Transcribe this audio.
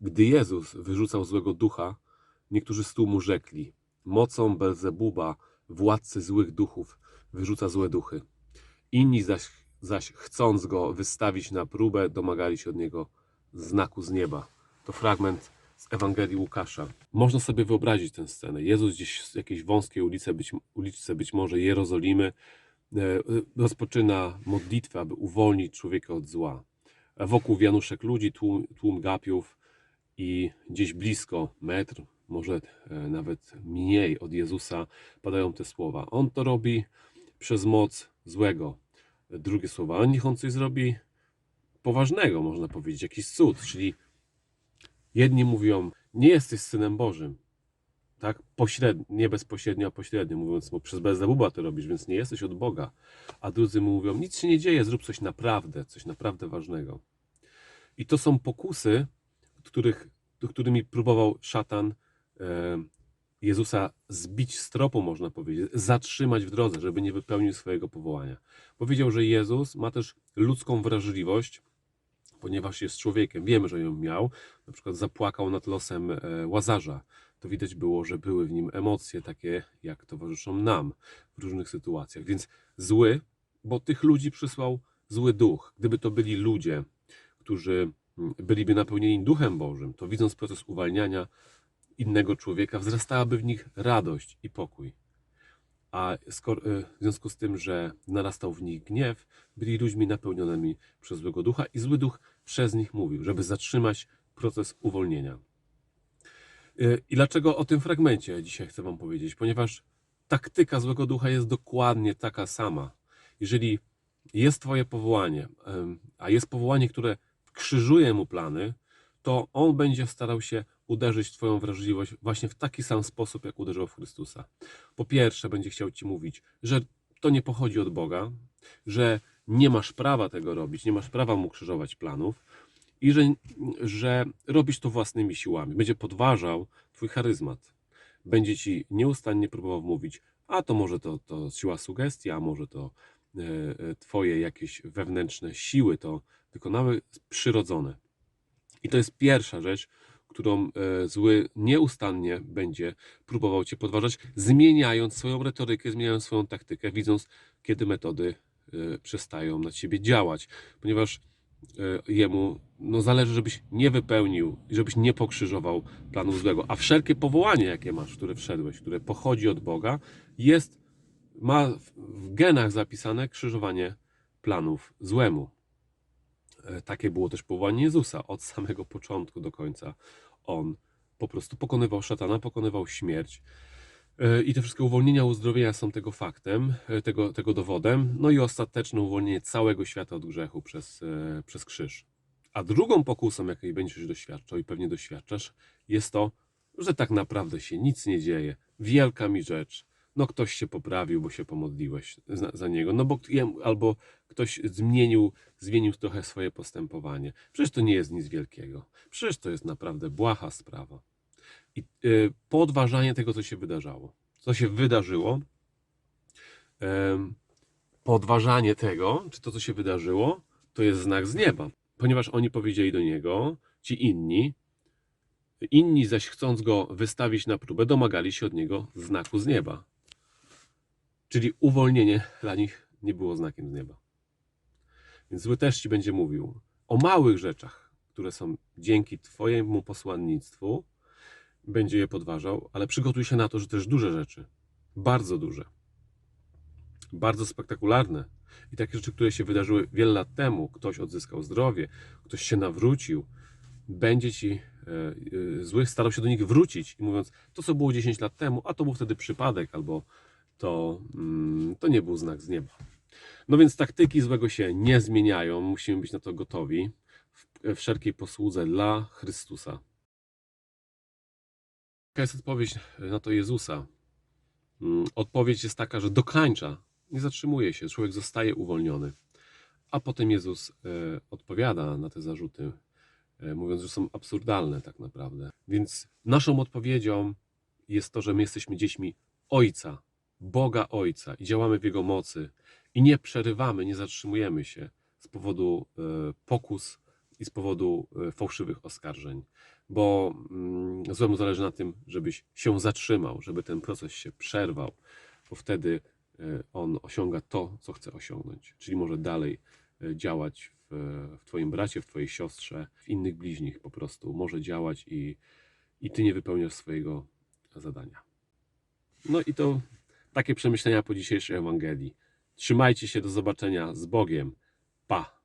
Gdy Jezus wyrzucał złego ducha, niektórzy z tłumu rzekli: Mocą Belzebuba, władcy złych duchów, wyrzuca złe duchy. Inni zaś, zaś chcąc go wystawić na próbę, domagali się od niego znaku z nieba. To fragment z Ewangelii Łukasza. Można sobie wyobrazić tę scenę. Jezus gdzieś z jakiejś wąskiej ulicy, być, ulicy być może Jerozolimy, e, rozpoczyna modlitwę, aby uwolnić człowieka od zła. Wokół wianuszek ludzi, tłum, tłum gapiów i gdzieś blisko, metr, może e, nawet mniej od Jezusa, padają te słowa. On to robi przez moc złego. Drugie słowa, niech on coś zrobi poważnego, można powiedzieć, jakiś cud, czyli jedni mówią, nie jesteś synem Bożym, tak, pośrednio, nie bezpośrednio, a pośrednio, mówiąc, bo przez Belzebuba to robisz, więc nie jesteś od Boga, a drudzy mu mówią, nic się nie dzieje, zrób coś naprawdę, coś naprawdę ważnego. I to są pokusy, których, którymi próbował szatan e, Jezusa zbić z tropu, można powiedzieć, zatrzymać w drodze, żeby nie wypełnił swojego powołania. Powiedział, że Jezus ma też ludzką wrażliwość, ponieważ jest człowiekiem. Wiemy, że ją miał. Na przykład zapłakał nad losem e, Łazarza. To widać było, że były w nim emocje takie, jak towarzyszą nam w różnych sytuacjach. Więc zły, bo tych ludzi przysłał zły duch. Gdyby to byli ludzie, którzy byliby napełnieni Duchem Bożym, to widząc proces uwalniania innego człowieka, wzrastałaby w nich radość i pokój. A e, w związku z tym, że narastał w nich gniew, byli ludźmi napełnionymi przez złego ducha i zły duch przez nich mówił, żeby zatrzymać proces uwolnienia. E, I dlaczego o tym fragmencie dzisiaj chcę Wam powiedzieć? Ponieważ taktyka złego ducha jest dokładnie taka sama. Jeżeli jest Twoje powołanie, a jest powołanie, które krzyżuje mu plany, to on będzie starał się uderzyć w Twoją wrażliwość właśnie w taki sam sposób, jak uderzył w Chrystusa. Po pierwsze, będzie chciał Ci mówić, że to nie pochodzi od Boga, że nie masz prawa tego robić, nie masz prawa mu krzyżować planów i że, że robisz to własnymi siłami. Będzie podważał Twój charyzmat. Będzie Ci nieustannie próbował mówić, a to może to, to siła sugestii, a może to Twoje jakieś wewnętrzne siły to wykonały przyrodzone. I to jest pierwsza rzecz, którą e, zły nieustannie będzie próbował cię podważać, zmieniając swoją retorykę, zmieniając swoją taktykę, widząc, kiedy metody e, przestają na ciebie działać, ponieważ e, jemu no, zależy, żebyś nie wypełnił i żebyś nie pokrzyżował planów złego. A wszelkie powołanie, jakie masz, które wszedłeś, które pochodzi od Boga, jest, ma w- genach zapisane krzyżowanie planów złemu. E, Takie było też powołanie Jezusa od samego początku do końca. On po prostu pokonywał szatana, pokonywał śmierć. E, I te wszystkie uwolnienia, uzdrowienia są tego faktem, e, tego, tego dowodem. No i ostateczne uwolnienie całego świata od grzechu przez, przez krzyż. A drugą pokusą, jakiej będziesz doświadczał i pewnie doświadczasz, jest to, że tak naprawdę się nic nie dzieje. Wielka mi rzecz. No ktoś się poprawił, bo się pomodliłeś za, za niego. No bo albo ktoś zmienił, zmienił trochę swoje postępowanie. Przecież to nie jest nic wielkiego. Przecież to jest naprawdę błaha sprawa. I y, podważanie tego, co się wydarzało. Co się wydarzyło, podważanie tego, czy to, co się wydarzyło, to jest znak z nieba. Ponieważ oni powiedzieli do niego, ci inni, inni zaś chcąc go wystawić na próbę, domagali się od niego znaku z nieba. Czyli uwolnienie dla nich nie było znakiem z nieba. Więc zły też ci będzie mówił o małych rzeczach, które są dzięki Twojemu posłannictwu, będzie je podważał, ale przygotuj się na to, że też duże rzeczy, bardzo duże, bardzo spektakularne. I takie rzeczy, które się wydarzyły wiele lat temu, ktoś odzyskał zdrowie, ktoś się nawrócił, będzie ci e, e, zły starał się do nich wrócić. I mówiąc, to co było 10 lat temu, a to był wtedy przypadek, albo to, mm, to nie był znak z nieba. No więc taktyki złego się nie zmieniają, musimy być na to gotowi w wszelkiej posłudze dla Chrystusa. Jaka jest odpowiedź na to Jezusa? Mm, Odpowiedź jest taka, że dokańcza, nie zatrzymuje się, człowiek zostaje uwolniony. A potem Jezus e, odpowiada na te zarzuty, e, mówiąc, że są absurdalne tak naprawdę. Więc naszą odpowiedzią jest to, że my jesteśmy dziećmi Ojca, Boga Ojca i działamy w Jego mocy i nie przerywamy, nie zatrzymujemy się z powodu e, pokus i z powodu e, fałszywych oskarżeń, bo mm, złemu zależy na tym, żebyś się zatrzymał, żeby ten proces się przerwał, bo wtedy e, on osiąga to, co chce osiągnąć, czyli może dalej działać w, w Twoim bracie, w Twojej siostrze, w innych bliźnich po prostu. Może działać i, i Ty nie wypełniasz swojego zadania. No i to takie przemyślenia po dzisiejszej Ewangelii. Trzymajcie się, do zobaczenia z Bogiem. Pa!